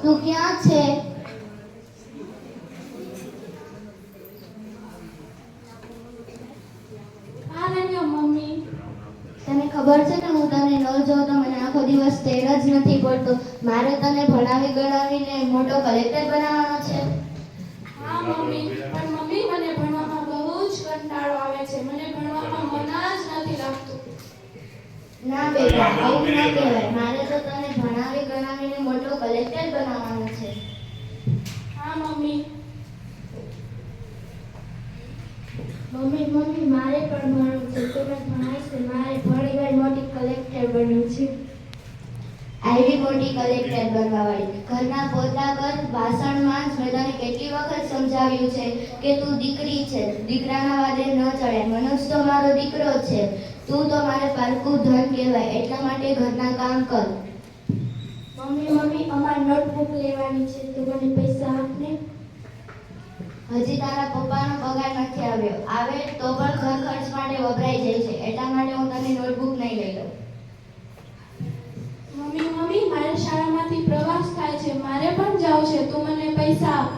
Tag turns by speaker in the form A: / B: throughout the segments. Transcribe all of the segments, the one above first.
A: તું ક્યાં છે? તને ખબર છે કે હું તને ન જોઉં તો મને આખો દિવસ તેર જ નથી પડતો. મારે તને ભણાવી ગણાવીને મોટો કલેક્ટર બનાવવાનો છે.
B: હા મમ્મી. પણ મમ્મી મને ભણવામાં બહુ જ કંટાળો આવે છે. મને ભણવામાં મન જ નથી લાગતું.
A: ના બેટા આવું ના કહેવાય. મારે તો તને ભણાવી ગણાવીને મોટો કલેક્ટર બનાવવાનો છે.
B: હા મમ્મી.
C: મમ્મી મમ્મી મારે પણ ભણવું છે. તો મેં ભણાઈશ ને મારે ગઈ મોટી કલેક્ટર બનવું છે.
A: આવી મોટી કલેક્ટર બનવા વાળી ઘરના પોતા કર વાસણ માંજ મેં કેટલી વખત સમજાવ્યું છે કે તું દીકરી છે. દીકરાના વાદે ન ચડે. મનુષ તો મારો દીકરો છે. તું તો મારે પારકું ધન કહેવાય. એટલા માટે ઘરના કામ કર.
C: મમ્મી મમ્મી અમારે નોટબુક લેવાની છે તો મને પૈસા આપને.
A: હજી તારા પપ્પાનો પગાર નથી આવ્યો. આવે તો પણ ઘર ખર્ચ માટે વપરાઈ જાય છે. એટલા માટે હું તને નોટબુક નહીં લઈ લઉં.
B: મમ્મી મમ્મી મારે શાળામાંથી પ્રવાસ થાય છે. મારે પણ જવું છે. તું મને પૈસા આપ.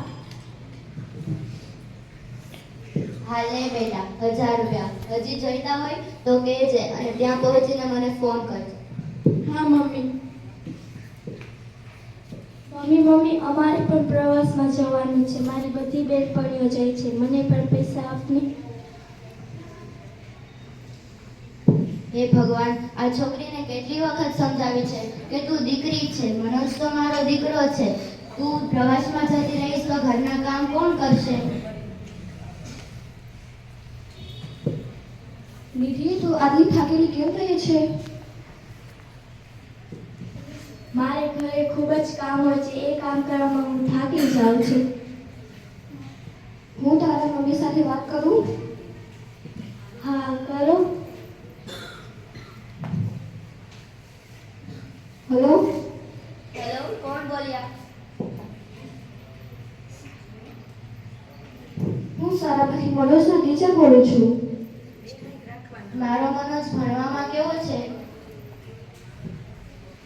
A: હા લે બેટા હજાર રૂપિયા. હજી જોઈતા હોય તો કહેજે અને ત્યાં પહોંચીને મને ફોન કરજે.
B: હા મમ્મી.
C: મમ્મી મમ્મી અમારે પણ પ્રવાસમાં જવાનું છે. મારી બધી બેનપણીઓ જાય છે. મને પણ પૈસા આપને.
A: હે ભગવાન આ છોકરીને કેટલી વખત સમજાવી છે કે તું દીકરી છે. મનોજ તો મારો દીકરો છે. તું પ્રવાસમાં જતી રહીશ તો ઘરના કામ કોણ કરશે?
C: નિધિ તું આટલી થાકેલી કેમ રહે છે? મારે ઘરે ખૂબ જ કામ હોય છે એ કામ કરવામાં હું થાકી જાઉં છું. હું તારા મમ્મી સાથે વાત કરું? હા કરો. હેલો?
A: હેલો કોણ બોલ્યા?
C: હું સારામાંથી મનોજના ટીચર બોલું છું.
A: મારો મનોજ ભણવામાં કેવો છે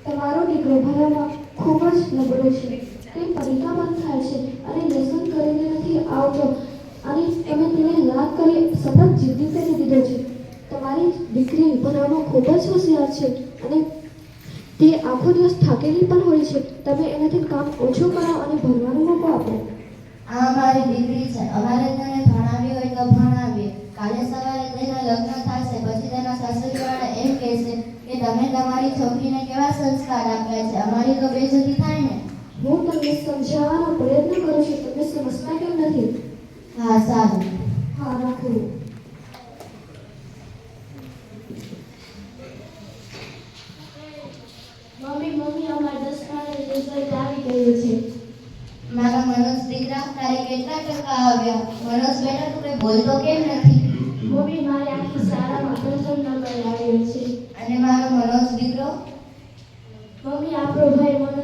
C: તમારો દીકરો ભણવામાં ખૂબ જ નબળો છે. તે પરીક્ષા બંધ થાય છે અને લેસન કરીને નથી આવતો. અને તમે તેને લાગ કરી સતત જીદી કરી દીધો છે. તમારી દીકરી ભણવામાં ખૂબ જ હોશિયાર છે અને તે આખો દિવસ થાકેલી પણ હોય છે. તમે એનાથી કામ ઓછું કરો અને ભણવાનું
A: એમ કહેશે કે તમે તમારી છોકરીને કેવા સંસ્કાર આપ્યા છે? અમારી તો બેઇજ્જતી થાય ને.
C: હું તમને સમજાવવાનો પ્રયત્ન કરું છું. તમે સમજતા કેમ નથી?
A: હા સારું.
C: હા રાખું. મમ્મી મમ્મી અમારા દસમાનું રિઝલ્ટ આવી ગયું છે.
A: મારા મનોજ દીકરા તારે કેટલા ટકા આવ્યા? મનોજ બેટા તું કઈ બોલતો કેમ નથી?
C: મમ્મી મારે આખી શાળામાં પ્રથમ નંબર આવ્યો છે
A: અને મારો મનોજ દીકરો
C: મમ્મી આપણો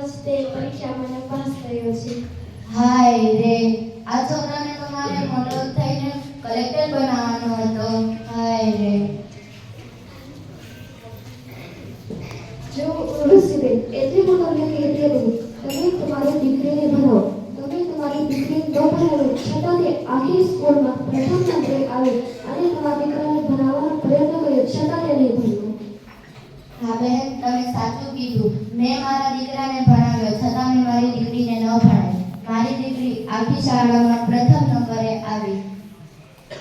C: મનોજ તે પરીક્ષામાં પાસ થયો છે.
A: હાય રે આ છોકરાને તો મારે મોટો થઈને કલેક્ટર બનાવવાનો હતો. હાય રે.
C: જો ઋષિબેન એટલે હું તમને કહેતી હતી તમે તમારી દીકરીને ભણાવો તમે તમારી દીકરી ન ભણાવો છતાં તે આખી સ્કૂલમાં પ્રથમ નંબરે આવે અને તમારા દીકરાને ભણાવવાનો પ્રયત્ન કર્યો છતાં તે નહીં ભણ્યો
A: હા સાચું કીધું મેં મારા દીકરાને ભણાવ્યો છતાં મેં મારી દીકરીને ન ભણાવી. મારી દીકરી આખી શાળામાં પ્રથમ નંબરે આવી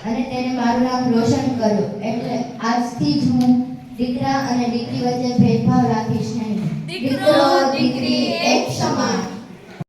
A: અને તેને મારું નામ રોશન કર્યું. એટલે આજથી જ હું દીકરા અને દીકરી વચ્ચે ભેદભાવ રાખીશ નહીં.
B: દીકરો, દીકરી.